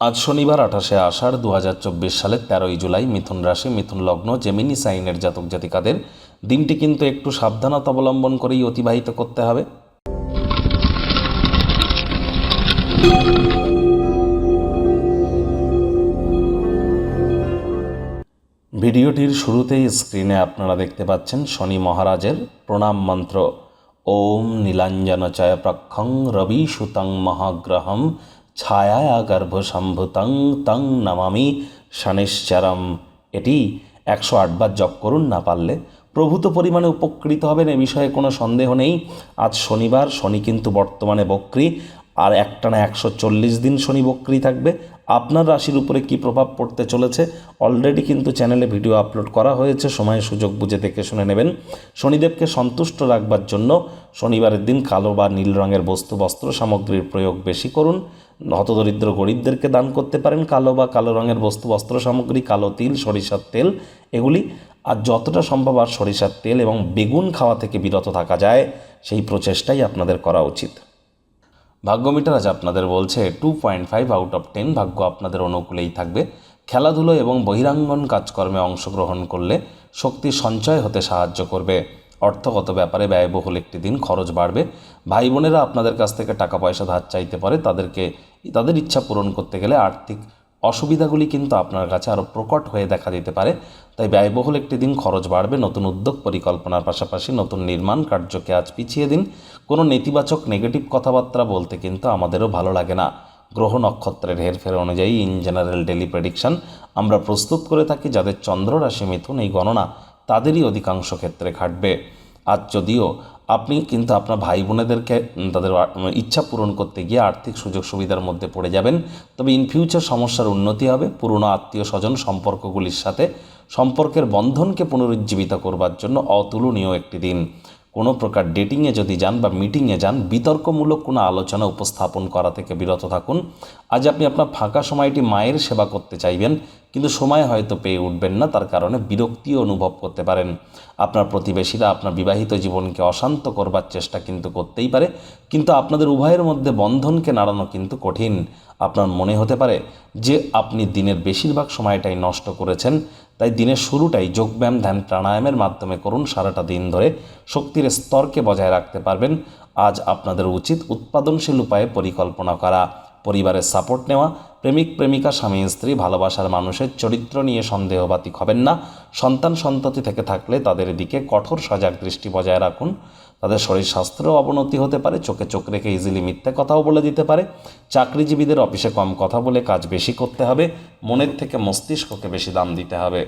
আজ শনিবার, আঠাশে আষাঢ় দু হাজার চব্বিশ সালের তেরোই জুলাই মিথুন রাশি, মিথুন লগ্ন জেমিনি সাইনের জাতক জাতিকাদের দিনটি কিন্তু একটু সাবধানতা অবলম্বন করেই অতিবাহিত করতে হবে। ভিডিওটির শুরুতেই স্ক্রিনে আপনারা দেখতে পাচ্ছেন শনি মহারাজের প্রণাম মন্ত্র। ওম নীলাঞ্জন চয় প্রক্ষং রবি সুতং মহাগ্রহম ছায়া গর্ভ সম্ভুতং তং নমামি শনিশ্চরম। এটি একশো আটবার জপ করুন না পারলে প্রভূত পরিমাণে উপকৃত হবেন এ বিষয়ে কোনো সন্দেহ নেই। আজ শনিবার, শনি কিন্তু বর্তমানে বক্রি। আর একটানা একশো চল্লিশ দিন শনি বক্রি থাকবে। আপনার রাশির উপরে কি প্রভাব পড়তে চলেছে? অলরেডি কিন্তু চ্যানেলে ভিডিও আপলোড করা হয়েছে, সময়, সুযোগ বুঝে দেখে শুনে নেবেন। শনিদেবকে সন্তুষ্ট রাখবার জন্য শনিবারের দিন কালো বা নীল রঙের বস্তু, বস্ত্র সামগ্রীর প্রয়োগ বেশি করুন। হতদরিদ্র গরিবদেরকে দান করতে পারেন। কালো বা কালো রঙের বস্তু, বস্ত্র সামগ্রী, কালো তিল, সরিষার তেল এগুলি। আর যতটা সম্ভব আর সরিষার তেল এবং বেগুন খাওয়া থেকে বিরত থাকা যায়, সেই প্রচেষ্টাই আপনাদের করা উচিত। ভাগ্যমিটার আজ আপনাদের বলছে two point five out of ten ভাগ্য আপনাদের অনুকূলেই থাকবে। খেলাধুলো এবং বহিরাঙ্গন কাজকর্মে অংশগ্রহণ করলে শক্তি সঞ্চয় হতে সাহায্য করবে। অর্থগত ব্যাপারে ব্যয়বহুল একটি দিন খরচ বাড়বে। ভাই বোনেরা আপনাদের কাছ থেকে টাকা পয়সা ধার চাইতে পারে। তাদেরকে, তাদের ইচ্ছা পূরণ করতে গেলে আর্থিক অসুবিধাগুলি কিন্তু আপনার কাছে আরও প্রকট হয়ে দেখা দিতে পারে। তাই ব্যয়বহুল একটি দিন খরচ বাড়বে, নতুন উদ্যোগ পরিকল্পনার পাশাপাশি নতুন নির্মাণ কার্যকে আজ পিছিয়ে দিন। কোনো নেতিবাচক নেগেটিভ কথাবার্তা বলতে কিন্তু আমাদেরও ভালো লাগে না। গ্রহ নক্ষত্রের হেরফের অনুযায়ী ইন জেনারেল ডেলি প্রেডিকশন আমরা প্রস্তুত করে থাকি যাদের চন্দ্র রাশি মিথুন এই গণনা তাদেরই অধিকাংশ ক্ষেত্রে খাটবে আজ যদিও আপনি কিন্তু আপনার ভাই বোনেদেরকে তাদের ইচ্ছা পূরণ করতে গিয়ে আর্থিক সুযোগ সুবিধার মধ্যে পড়ে যাবেন। তবে ইন ফিউচার সমস্যার উন্নতি হবে। পুরনো আত্মীয় স্বজন সম্পর্কগুলির সাথে সম্পর্কের বন্ধনকে পুনরুজ্জীবিত করবার জন্য অতুলনীয় একটি দিন। কোনো প্রকার ডেটিংয়ে যদি যান বা মিটিংয়ে যান, বিতর্কমূলক কোনো আলোচনা উপস্থাপন করা থেকে বিরত থাকুন। আজ আপনি আপনার ফাঁকা সময়টি মায়ের সেবা করতে চাইবেন, কিন্তু সময় হয়তো পেয়ে উঠবেন না, তার কারণে বিরক্তিও অনুভব করতে পারেন। আপনার প্রতিবেশীরা আপনার বিবাহিত জীবনকে অশান্ত করবার চেষ্টা কিন্তু করতেই পারে, কিন্তু আপনাদের উভয়ের মধ্যে বন্ধনকে নাড়ানো কিন্তু কঠিন। আপনার মনে হতে পারে যে আপনি দিনের বেশিরভাগ সময়টাই নষ্ট করেছেন, তাই দিনের শুরুটাই যোগব্যায়াম, ধ্যান, প্রাণায়ামের মাধ্যমে করুন। সারাটা দিন ধরে শক্তির স্তরকে বজায় রাখতে পারবেন। আজ আপনাদের উচিত উৎপাদনশীল উপায়ে পরিকল্পনা করা। পরিবারের সাপোর্ট নেওয়া, প্রেমিক, প্রেমিকা, স্বামী, স্ত্রী, ভালোবাসার মানুষের চরিত্র নিয়ে সন্দেহবাতিক হবেন না। সন্তান সন্ততি থেকে থাকলে তাদের দিকে কঠোর সজাগ দৃষ্টি বজায় রাখুন। তাদের শরীর স্বাস্থ্যেরও অবনতি হতে পারে, চোখে চোখ রেখে ইজিলি মিথ্যে কথাও বলে দিতে পারে। চাকরিজীবীদের অফিসে কম কথা বলে কাজ বেশি করতে হবে। মনের থেকে মস্তিষ্ককে বেশি দাম দিতে হবে।